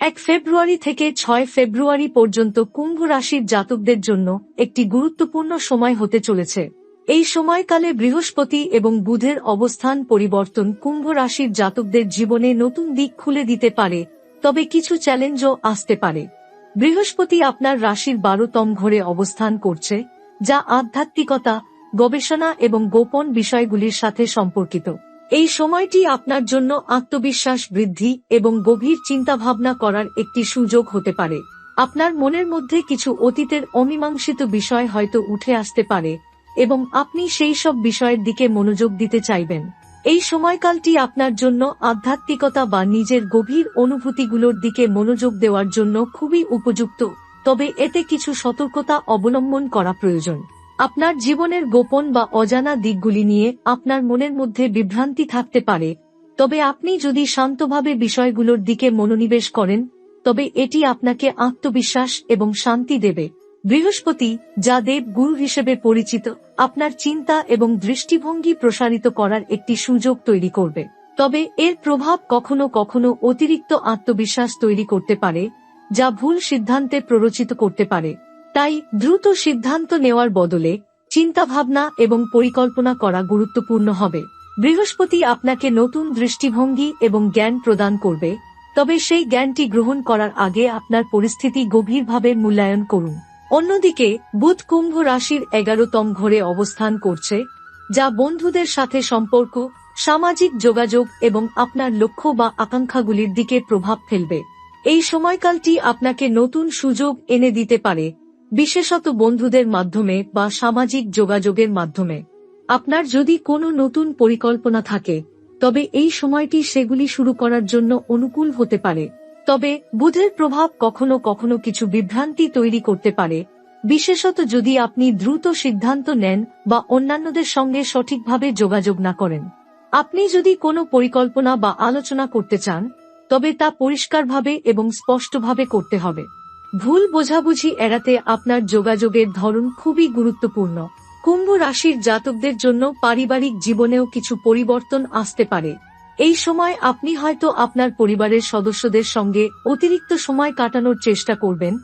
এক ফেব্রুয়ারি থেকে ছয় ফেব্রুয়ারি পর্যন্ত কুম্ভ রাশির জাতকদের জন্য একটি গুরুত্বপূর্ণ সময় হতে চলেছে। এই সময়কালে বৃহস্পতি এবং বুধের অবস্থান পরিবর্তন কুম্ভ রাশির জাতকদের জীবনে নতুন দিক খুলে দিতে পারে, তবে কিছু চ্যালেঞ্জও আসতে পারে। বৃহস্পতি আপনার রাশির বারোতম ঘরে অবস্থান করছে, যা আধ্যাত্মিকতা, গবেষণা এবং গোপন বিষয়গুলির সাথে সম্পর্কিত। এই সময়টি আপনার জন্য আত্মবিশ্বাস বৃদ্ধি এবং গভীর চিন্তাভাবনা করার একটি সুযোগ হতে পারে। আপনার মনের মধ্যে কিছু অতীতের অমীমাংসিত বিষয় হয়তো উঠে আসতে পারে এবং আপনি সেই সব বিষয়ের দিকে মনোযোগ দিতে চাইবেন। এই সময়কালটি আপনার জন্য আধ্যাত্মিকতা বা নিজের গভীর অনুভূতিগুলোর দিকে মনোযোগ দেওয়ার জন্য খুবই উপযুক্ত, তবে এতে কিছু সতর্কতা অবলম্বন করা প্রয়োজন। আপনার জীবনের গোপন বা অজানা দিকগুলি নিয়ে আপনার মনের মধ্যে বিভ্রান্তি থাকতে পারে। তবে আপনি যদি শান্তভাবে বিষয়গুলোর দিকে মনোনিবেশ করেন, তবে এটি আপনাকে আত্মবিশ্বাস এবং শান্তি দেবে। বৃহস্পতি, যা দেব গুরু হিসেবে পরিচিত, আপনার চিন্তা এবং দৃষ্টিভঙ্গি প্রসারিত করার একটি সুযোগ তৈরি করবে। তবে এর প্রভাব কখনো কখনো অতিরিক্ত আত্মবিশ্বাস তৈরি করতে পারে, যা ভুল সিদ্ধান্তে প্ররোচিত করতে পারে। তাই দ্রুত সিদ্ধান্ত নেওয়ার বদলে চিন্তাভাবনা এবং পরিকল্পনা করা গুরুত্বপূর্ণ হবে। বৃহস্পতি আপনাকে নতুন দৃষ্টিভঙ্গি এবং জ্ঞান প্রদান করবে, তবে সেই জ্ঞানটি গ্রহণ করার আগে আপনার পরিস্থিতি গভীরভাবে মূল্যায়ন করুন। অন্যদিকে, বুধ কুম্ভ রাশির এগারোতম ঘরে অবস্থান করছে, যা বন্ধুদের সাথে সম্পর্ক, সামাজিক যোগাযোগ এবং আপনার লক্ষ্য বা আকাঙ্ক্ষাগুলির দিকে প্রভাব ফেলবে। এই সময়কালটি আপনাকে নতুন সুযোগ এনে দিতে পারে বিশেষত বন্ধুদের মাধ্যমে বা সামাজিক যোগাযোগের মাধ্যমে। আপনার যদি কোনো নতুন পরিকল্পনা থাকে, তবে এই সময়টি সেগুলি শুরু করার জন্য অনুকূল হতে পারে। তবে, বুধের প্রভাব কখনো কখনো কিছু বিভ্রান্তি তৈরি করতে পারে। বিশেষত যদি আপনি দ্রুত সিদ্ধান্ত নেন বা অন্যান্যদের সঙ্গে সঠিকভাবে যোগাযোগ না করেন। আপনি যদি কোনো পরিকল্পনা বা আলোচনা করতে চান, তবে তা পরিষ্কারভাবে এবং স্পষ্টভাবে করতে হবে। ভুল বোঝাবুঝি এড়াতে আপনার যোগাযোগের ধরন খুবই গুরুত্বপূর্ণ। কুম্ভ রাশির জাতকদের জন্য পারিবারিক জীবনেও কিছু পরিবর্তন আসতে পারে। এই সময় আপনি হয়তো আপনার পরিবারের সদস্যদের সঙ্গে অতিরিক্ত সময় কাটানোর চেষ্টা করবেন,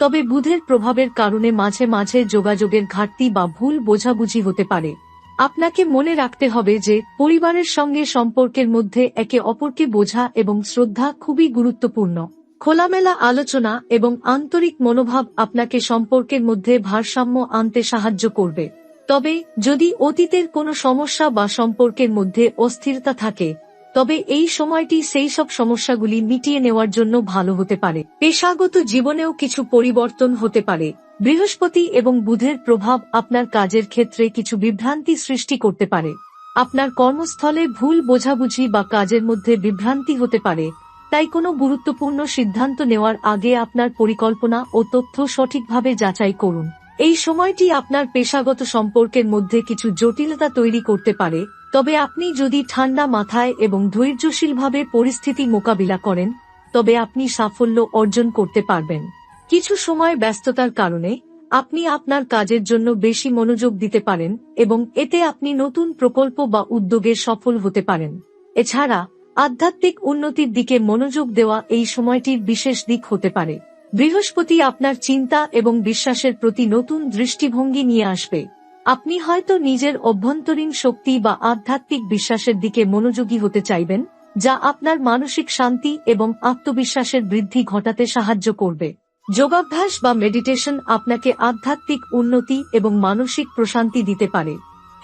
তবে বুধের প্রভাবের কারণে মাঝে মাঝে যোগাযোগের ঘাটতি বা ভুল বোঝাবুঝি হতে পারে। আপনাকে মনে রাখতে হবে যে পরিবারের সঙ্গে সম্পর্কের মধ্যে একে অপরকে বোঝা এবং শ্রদ্ধা খুবই গুরুত্বপূর্ণ। খোলামেলা আলোচনা এবং আন্তরিক মনোভাব আপনাকে সম্পর্কের মধ্যে ভারসাম্য আনতে সাহায্য করবে। তবে, যদি অতীতের কোনো সমস্যা বা সম্পর্কের মধ্যে অস্থিরতা থাকে, তবে এই সময়টি সেই সব সমস্যাগুলি মিটিয়ে নেওয়ার জন্য ভালো হতে পারে। পেশাগত জীবনেও কিছু পরিবর্তন হতে পারে। বৃহস্পতি এবং বুধের প্রভাব আপনার কাজের ক্ষেত্রে কিছু বিভ্রান্তি সৃষ্টি করতে পারে। আপনার কর্মস্থলে ভুল বোঝাবুঝি বা কাজের মধ্যে বিভ্রান্তি হতে পারে। তাই কোনো গুরুত্বপূর্ণ সিদ্ধান্ত নেওয়ার আগে আপনার পরিকল্পনা ও তথ্য সঠিকভাবে যাচাই করুন। এই সময়টি আপনার পেশাগত সম্পর্কের মধ্যে কিছু জটিলতা তৈরি করতে পারে, তবে আপনি যদি ঠান্ডা মাথায় এবং ধৈর্যশীলভাবে পরিস্থিতি মোকাবিলা করেন, তবে আপনি সাফল্য অর্জন করতে পারবেন। কিছু সময় ব্যস্ততার কারণে আপনি আপনার কাজের জন্য বেশি মনোযোগ দিতে পারেন এবং এতে আপনি নতুন প্রকল্প বা উদ্যোগে সফল হতে পারেন। এছাড়া আধ্যাত্মিক উন্নতির দিকে মনোযোগ দেওয়া এই সময়টির বিশেষ দিক হতে পারে। বৃহস্পতি আপনার চিন্তা এবং বিশ্বাসের প্রতি নতুন দৃষ্টিভঙ্গি নিয়ে আসবে। আপনি হয়তো নিজের অভ্যন্তরীণ শক্তি বা আধ্যাত্মিক বিশ্বাসের দিকে মনোযোগী হতে চাইবেন, যা আপনার মানসিক শান্তি এবং আত্মবিশ্বাসের বৃদ্ধি ঘটাতে সাহায্য করবে। যোগাভ্যাস বা মেডিটেশন আপনাকে আধ্যাত্মিক উন্নতি এবং মানসিক প্রশান্তি দিতে পারে।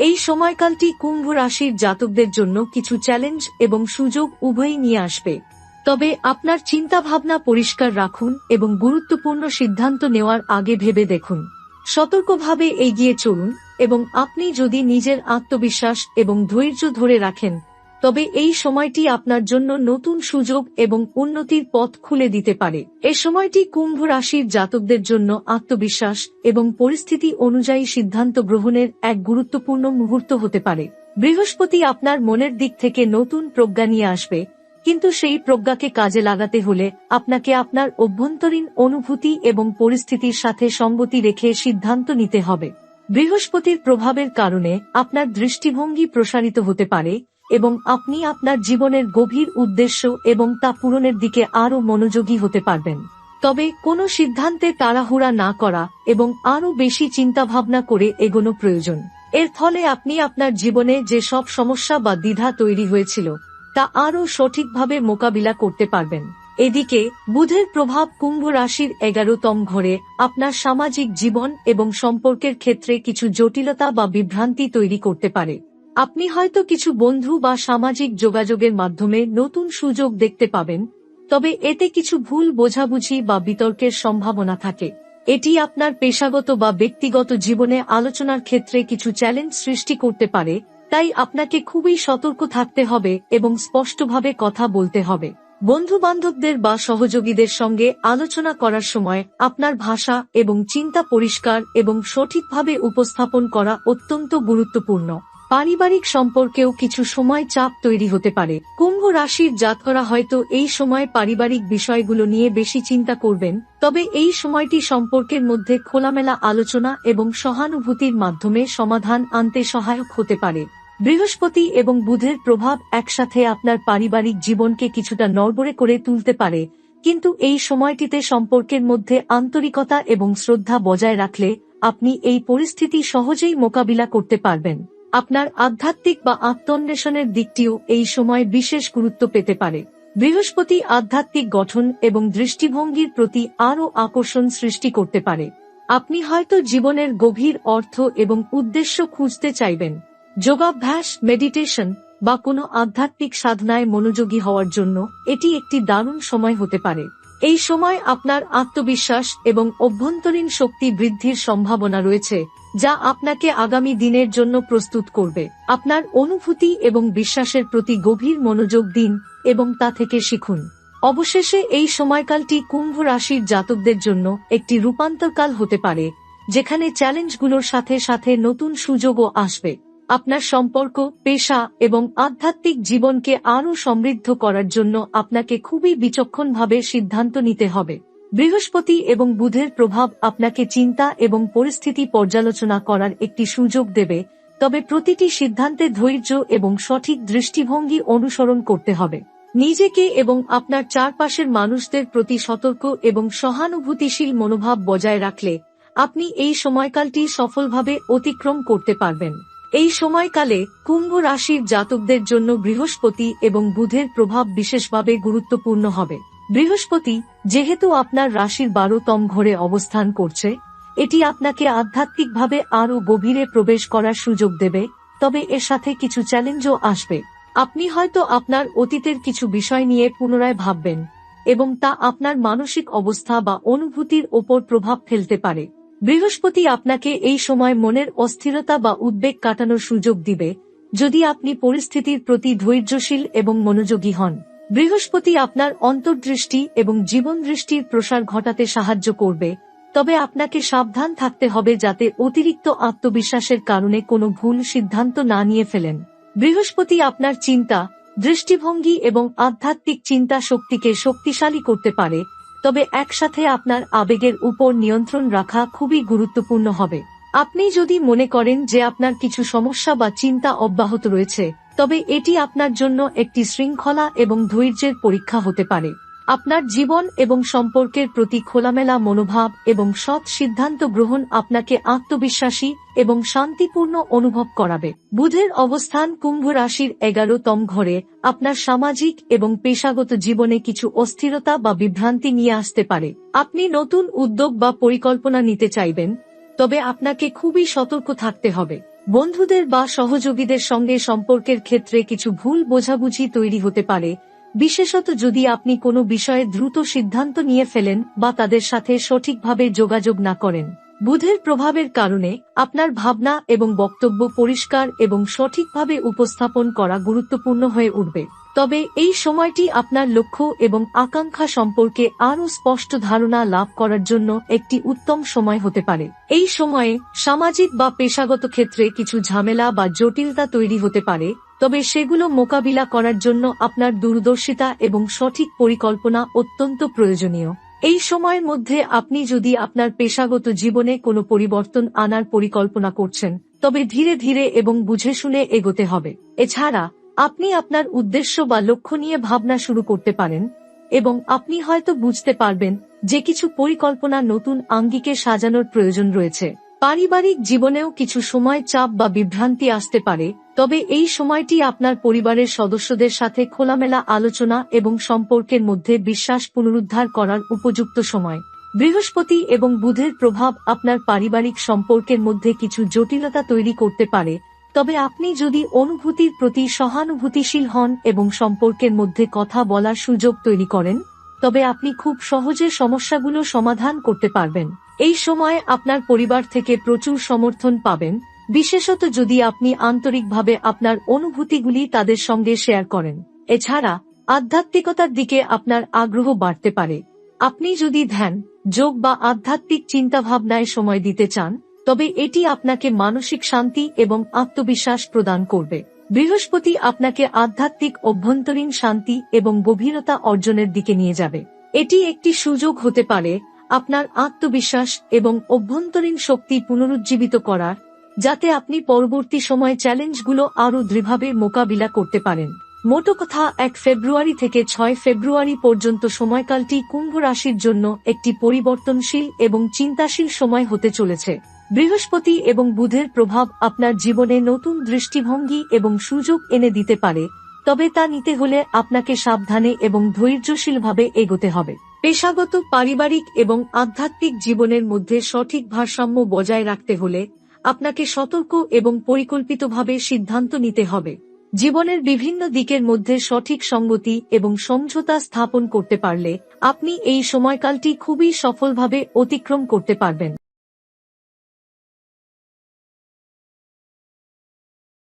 এই সময়কালটি কুম্ভ রাশির জাতকদের জন্য কিছু চ্যালেঞ্জ এবং সুযোগ উভয়ই নিয়ে আসবে। তবে আপনার চিন্তাভাবনা পরিষ্কার রাখুন এবং গুরুত্বপূর্ণ সিদ্ধান্ত নেওয়ার আগে ভেবে দেখুন। সতর্কভাবে এগিয়ে চলুন এবং আপনি যদি নিজের আত্মবিশ্বাস এবং ধৈর্য ধরে রাখেন তবে এই সময়টি আপনার জন্য নতুন সুযোগ এবং উন্নতির পথ খুলে দিতে পারে। এ সময়টি কুম্ভ রাশির জাতকদের জন্য আত্মবিশ্বাস এবং পরিস্থিতি অনুযায়ী সিদ্ধান্ত গ্রহণের এক গুরুত্বপূর্ণ মুহূর্ত হতে পারে। বৃহস্পতি আপনার মনের দিক থেকে নতুন প্রজ্ঞা নিয়ে আসবে, কিন্তু সেই প্রজ্ঞাকে কাজে লাগাতে হলে আপনাকে আপনার অভ্যন্তরীণ অনুভূতি এবং পরিস্থিতির সাথে সঙ্গতি রেখে সিদ্ধান্ত নিতে হবে। বৃহস্পতির প্রভাবের কারণে আপনার দৃষ্টিভঙ্গি প্রসারিত হতে পারে এবং আপনি আপনার জীবনের গভীর উদ্দেশ্য এবং তা পূরণের দিকে আরও মনোযোগী হতে পারবেন। তবে কোনো সিদ্ধান্তে তাড়াহুড়া না করা এবং আরও বেশি চিন্তাভাবনা করে এগোনো প্রয়োজন। এর ফলে আপনি আপনার জীবনে যে সব সমস্যা বা দ্বিধা তৈরি হয়েছিল, তা আরও সঠিকভাবে মোকাবিলা করতে পারবেন। এদিকে, বুধের প্রভাব কুম্ভ রাশির এগারোতম ঘরে আপনার সামাজিক জীবন এবং সম্পর্কের ক্ষেত্রে কিছু জটিলতা বা বিভ্রান্তি তৈরি করতে পারে। আপনি হয়তো কিছু বন্ধু বা সামাজিক যোগাযোগের মাধ্যমে নতুন সুযোগ দেখতে পাবেন, তবে এতে কিছু ভুল বোঝাবুঝি বা বিতর্কের সম্ভাবনা থাকে। এটি আপনার পেশাগত বা ব্যক্তিগত জীবনে আলোচনার ক্ষেত্রে কিছু চ্যালেঞ্জ সৃষ্টি করতে পারে, তাই আপনাকে খুবই সতর্ক থাকতে হবে এবং স্পষ্টভাবে কথা বলতে হবে। বন্ধু বান্ধবদের বা সহযোগীদের সঙ্গে আলোচনা করার সময় আপনার ভাষা এবং চিন্তা পরিষ্কার এবং সঠিকভাবে উপস্থাপন করা অত্যন্ত গুরুত্বপূর্ণ। পারিবারিক সম্পর্কেও কিছু সময় চাপ তৈরি হতে পারে। কুম্ভ রাশির জাতকরা হয়তো এই সময় পারিবারিক বিষয়গুলো নিয়ে বেশি চিন্তা করবেন, তবে এই সময়টি সম্পর্কের মধ্যে খোলামেলা আলোচনা এবং সহানুভূতির মাধ্যমে সমাধান আনতে সহায়ক হতে পারে। বৃহস্পতি এবং বুধের প্রভাব একসাথে আপনার পারিবারিক জীবনকে কিছুটা নড়বড়ে করে তুলতে পারে, কিন্তু এই সময়টিতে সম্পর্কের মধ্যে আন্তরিকতা এবং শ্রদ্ধা বজায় রাখলে আপনি এই পরিস্থিতি সহজেই মোকাবিলা করতে পারবেন। আপনার আধ্যাত্মিক বা আত্মন্বেষণের দিকটিও এই সময় বিশেষ গুরুত্ব পেতে পারে। বৃহস্পতি আধ্যাত্মিক গঠন এবং দৃষ্টিভঙ্গির প্রতি আরও আকর্ষণ সৃষ্টি করতে পারে। আপনি হয়তো জীবনের গভীর অর্থ এবং উদ্দেশ্য খুঁজতে চাইবেন। যোগাভ্যাস, মেডিটেশন বা কোনো আধ্যাত্মিক সাধনায় মনোযোগী হওয়ার জন্য এটি একটি দারুণ সময় হতে পারে। এই সময় আপনার আত্মবিশ্বাস এবং অভ্যন্তরীণ শক্তি বৃদ্ধির সম্ভাবনা রয়েছে, যা আপনাকে আগামী দিনের জন্য প্রস্তুত করবে। আপনার অনুভূতি এবং বিশ্বাসের প্রতি গভীর মনোযোগ দিন এবং তা থেকে শিখুন। অবশেষে এই সময়কালটি কুম্ভ রাশির জাতকদের জন্য একটি রূপান্তরকাল হতে পারে, যেখানে চ্যালেঞ্জগুলোর সাথে সাথে নতুন সুযোগও আসবে। আপনার সম্পর্ক, পেশা এবং আধ্যাত্মিক জীবনকে আরও সমৃদ্ধ করার জন্য আপনাকে খুবই বিচক্ষণভাবে সিদ্ধান্ত নিতে হবে। বৃহস্পতি এবং বুধের প্রভাব আপনাকে চিন্তা এবং পরিস্থিতি পর্যালোচনা করার একটি সুযোগ দেবে, তবে প্রতিটি সিদ্ধান্তে ধৈর্য এবং সঠিক দৃষ্টিভঙ্গি অনুসরণ করতে হবে। নিজেকে এবং আপনার চারপাশের মানুষদের প্রতি সতর্ক এবং সহানুভূতিশীল মনোভাব বজায় রাখলে আপনি এই সময়কালটি সফলভাবে অতিক্রম করতে পারবেন। এই সময়কালে কুম্ভ রাশির জাতকদের জন্য বৃহস্পতি এবং বুধের প্রভাব বিশেষভাবে গুরুত্বপূর্ণ হবে। বৃহস্পতি, যেহেতু আপনার রাশির বারোতম ঘরে অবস্থান করছে, এটি আপনাকে আধ্যাত্মিকভাবে আরও গভীরে প্রবেশ করার সুযোগ দেবে, তবে এর সাথে কিছু চ্যালেঞ্জও আসবে। আপনি হয়তো আপনার অতীতের কিছু বিষয় নিয়ে পুনরায় ভাববেন, এবং তা আপনার মানসিক অবস্থা বা অনুভূতির ওপর প্রভাব ফেলতে পারে। বৃহস্পতি আপনাকে এই সময় মনের অস্থিরতা বা উদ্বেগ কাটানোর সুযোগ দিবে, যদি আপনি পরিস্থিতির প্রতি ধৈর্যশীল এবং মনোযোগী হন। বৃহস্পতি আপনার অন্তর্দৃষ্টি এবং জীবন দৃষ্টির প্রসার ঘটাতে সাহায্য করবে, তবে আপনাকে সাবধান থাকতে হবে যাতে অতিরিক্ত আত্মবিশ্বাসের কারণে কোনো ভুল সিদ্ধান্ত না নিয়ে ফেলেন। বৃহস্পতি আপনার চিন্তা, দৃষ্টিভঙ্গি এবং আধ্যাত্মিক চিন্তা শক্তিকে শক্তিশালী করতে পারে তবে একসাথে আপনার আবেগের উপর নিয়ন্ত্রণ রাখা খুবই গুরুত্বপূর্ণ হবে। আপনি যদি মনে করেন যে আপনার কিছু সমস্যা বা চিন্তা অব্যাহত রয়েছে, তবে এটি আপনার জন্য একটি শৃঙ্খলা এবং ধৈর্যের পরীক্ষা হতে পারে। আপনার জীবন এবং সম্পর্কের প্রতি খোলামেলা মনোভাব এবং সৎ সিদ্ধান্ত গ্রহণ আপনাকে আত্মবিশ্বাসী এবং শান্তিপূর্ণ অনুভব করাবে। বুধের অবস্থান কুম্ভ রাশির এগারোতম ঘরে আপনার সামাজিক এবং পেশাগত জীবনে কিছু অস্থিরতা বা বিভ্রান্তি নিয়ে আসতে পারে। আপনি নতুন উদ্যোগ বা পরিকল্পনা নিতে চাইবেন, তবে আপনাকে খুবই সতর্ক থাকতে হবে। বন্ধুদের বা সহযোগীদের সঙ্গে সম্পর্কের ক্ষেত্রে কিছু ভুল বোঝাবুঝি তৈরি হতে পারে বিশেষত যদি আপনি কোনো বিষয়ে দ্রুত সিদ্ধান্ত নিয়ে ফেলেন বা তাদের সাথে সঠিকভাবে যোগাযোগ না করেন। বুধের প্রভাবের কারণে আপনার ভাবনা এবং বক্তব্য পরিষ্কার এবং সঠিকভাবে উপস্থাপন করা গুরুত্বপূর্ণ হয়ে উঠবে। তবে এই সময়টি আপনার লক্ষ্য এবং আকাঙ্ক্ষা সম্পর্কে আরও স্পষ্ট ধারণা লাভ করার জন্য একটি উত্তম সময় হতে পারে। এই সময়ে সামাজিক বা পেশাগত ক্ষেত্রে কিছু ঝামেলা বা জটিলতা তৈরি হতে পারে, তবে সেগুলো মোকাবিলা করার জন্য আপনার দূরদর্শিতা এবং সঠিক পরিকল্পনা অত্যন্ত প্রয়োজনীয়। এই সময়ের মধ্যে আপনি যদি আপনার পেশাগত জীবনে কোনো পরিবর্তন আনার পরিকল্পনা করছেন, তবে ধীরে ধীরে এবং বুঝে শুনে এগোতে হবে। এছাড়া আপনি আপনার উদ্দেশ্য বা লক্ষ্য নিয়ে ভাবনা শুরু করতে পারেন, এবং আপনি হয়তো বুঝতে পারবেন যে কিছু পরিকল্পনা নতুন আঙ্গিকে সাজানোর প্রয়োজন রয়েছে। পারিবারিক জীবনেও কিছু সময় চাপ বা বিভ্রান্তি আসতে পারে, তবে এই সময়টি আপনার পরিবারের সদস্যদের সাথে খোলামেলা আলোচনা এবং সম্পর্কের মধ্যে বিশ্বাস পুনরুদ্ধার করার উপযুক্ত সময়। বৃহস্পতি এবং বুধের প্রভাব আপনার পারিবারিক সম্পর্কের মধ্যে কিছু জটিলতা তৈরি করতে পারে তবে আপনি যদি অনুভূতির প্রতি সহানুভূতিশীল হন এবং সম্পর্কের মধ্যে কথা বলার সুযোগ তৈরি করেন, তবে আপনি খুব সহজে সমস্যাগুলো সমাধান করতে পারবেন। এই সময়ে আপনার পরিবার থেকে প্রচুর সমর্থন পাবেন, বিশেষত যদি আপনি আন্তরিকভাবে আপনার অনুভূতিগুলি তাদের সঙ্গে শেয়ার করেন। এছাড়া, আধ্যাত্মিকতার দিকে আপনার আগ্রহ বাড়তে পারে। আপনি যদি ধ্যান, যোগ বা আধ্যাত্মিক চিন্তাভাবনায় সময় দিতে চান তবে এটি আপনাকে মানসিক শান্তি এবং আত্মবিশ্বাস প্রদান করবে। বৃহস্পতি আপনাকে আধ্যাত্মিক অভ্যন্তরীণ শান্তি এবং গভীরতা অর্জনের দিকে নিয়ে যাবে। এটি একটি সুযোগ হতে পারে আপনার আত্মবিশ্বাস এবং অভ্যন্তরীণ শক্তি পুনরুজ্জীবিত করার, যাতে আপনি পরবর্তী সময় চ্যালেঞ্জগুলো আরও দৃঢ়ভাবে মোকাবিলা করতে পারেন। মোটো কথা, এক ফেব্রুয়ারি থেকে ছয় ফেব্রুয়ারি পর্যন্ত সময়কালটি কুম্ভ রাশির জন্য একটি পরিবর্তনশীল এবং চিন্তাশীল সময় হতে চলেছে। বৃহস্পতি এবং বুধের প্রভাব আপনার জীবনে নতুন দৃষ্টিভঙ্গি এবং সুযোগ এনে দিতে পারে, তবে তা নিতে হলে আপনাকে সাবধানে এবং ধৈর্যশীলভাবে এগোতে হবে। পেশাগত, পারিবারিক এবং আধ্যাত্মিক জীবনের মধ্যে সঠিক ভারসাম্য বজায় রাখতে হলে আপনাকে সতর্ক এবং পরিকল্পিতভাবে সিদ্ধান্ত নিতে হবে। জীবনের বিভিন্ন দিকের মধ্যে সঠিক সঙ্গতি এবং সমঝোতা স্থাপন করতে পারলে আপনি এই সময়কালটি খুবই সফলভাবে অতিক্রম করতে পারবেন।